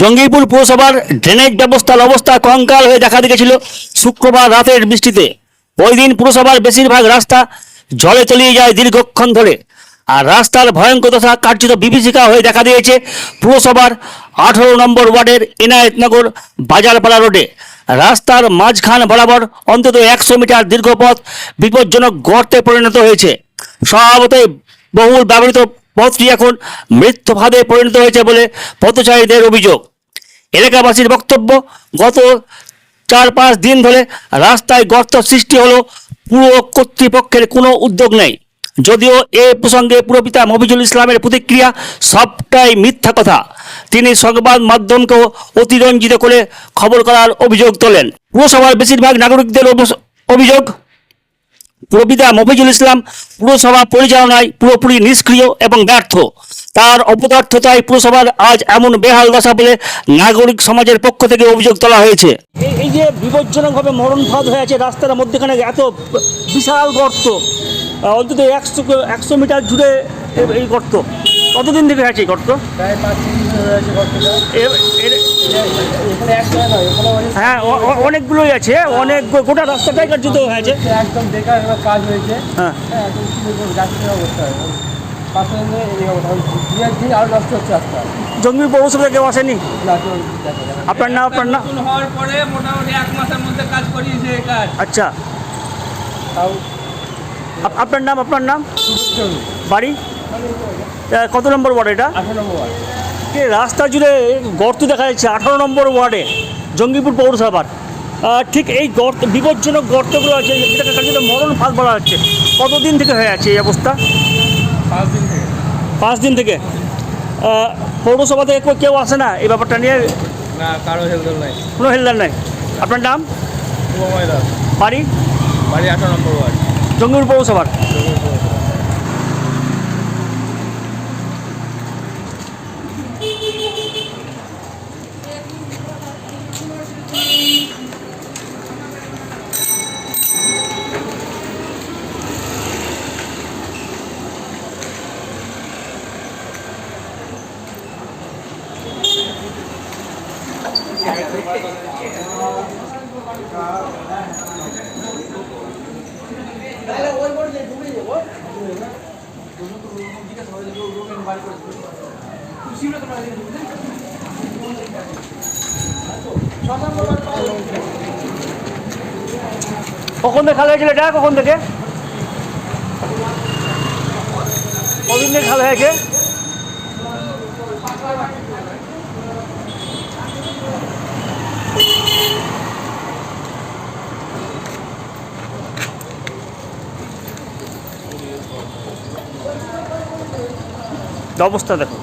জঙ্গিপুর পৌরসভার ড্রেনেজ ব্যবস্থার অবস্থা কঙ্কাল হয়ে দেখা দিয়েছিল শুক্রবার রাতের বৃষ্টিতে। ওই দিন পুরসভার বেশিরভাগ রাস্তা জলে তলিয়ে যায় দীর্ঘক্ষণ ধরে। আর রাস্তার ভয়ঙ্কর দশা কার্যত বিভীষিকা হয়ে দেখা দিয়েছে পুরসভার আঠারো নম্বর ওয়ার্ডের এনায়েতনগর বাজারপাড়া রোডে। রাস্তার মাঝখান বরাবর অন্তত একশো মিটার দীর্ঘ পথ বিপজ্জনক গর্তে পরিণত হয়েছে। স্বভাবতই বহুল ব্যবহৃত পথটি এখন মৃত্যু ফাঁদে পরিণত হয়েছে বলে পথচারীদের অভিযোগ। এলাকাবাসীর বক্তব্য, গত চার পাঁচ দিন ধরে রাস্তায় গর্ত সৃষ্টি হলো পুরো কর্তৃপক্ষের কোনো উদ্যোগ নেই। যদিও এ প্রসঙ্গে পুরপিতা মফিজুল ইসলামের প্রতিক্রিয়া সবটাই মিথ্যা কথা। তিনি সংবাদ মাধ্যমকেও অতিরঞ্জিত করে খবর করার অভিযোগ তোলেন। পুরসভার বেশিরভাগ নাগরিকদের অভিযোগ প্রবিতা মফিজুল ইসলাম পুরসভা পরিচালনায় পুরোপুরি নিষ্ক্রিয় এবং ব্যর্থ। তার অপদার্থতায় পুরসভার আজ এমন বেহাল দশা বলে নাগরিক সমাজের পক্ষ থেকে অভিযোগ তোলা হয়েছে। এই যে বিপজ্জনকভাবে মরণ ফাঁদ হয়ে আছে রাস্তার মধ্যেখানে এত বিশাল গর্ত অন্তত একশো একশো মিটার জুড়ে এই গর্ত। কতদিন থেকে হয়েছে এই গর্ত? হ্যাঁ অনেকগুলোই আছে অনেক গোটা রাস্তাটাই কার্যত হয়েছে একদম বেকার কাজ হয়েছে হ্যাঁ। হ্যাঁ জঙ্গি পৌরসভা কেউ আসেনি? না। আপনার নাম আপনার নাম? হওয়ার পরে মোটামুটি এক মাসের মধ্যে কাজ করিয়েছে এই কাজ। আচ্ছা। তাও আপ- আপনার নাম আপনার নাম? বাড়ি? কত নম্বর ওয়ার্ড এটা। যে রাস্তা জুড়ে গর্ত দেখা যাচ্ছে আঠারো নম্বর ওয়ার্ডে জঙ্গিপুর পৌরসভার। ঠিক এই গর্ত বিপজ্জনক গর্তগুলো আছে যেটাকে কার্যত মরণ ফাঁস বলা হচ্ছে। কতদিন থেকে হয়ে আছে এই অবস্থা? পাঁচ দিন থেকে। পাঁচ দিন থেকে। পৌরসভা থেকে কেউ- আসে না এই ব্যাপারটা নিয়ে? না কারও হেলদোল নাই। কোনো হেলদার নাই। আপনার নাম? বাড়ি? বাড়ি আঠারো নম্বর ওয়ার্ড। জঙ্গিপুর পৌরসভার। কখন থেকে খাল হয়েছিল এটা? কখন থেকে? কদিন থেকে খাল হয়েছে? অবস্থা দেখো।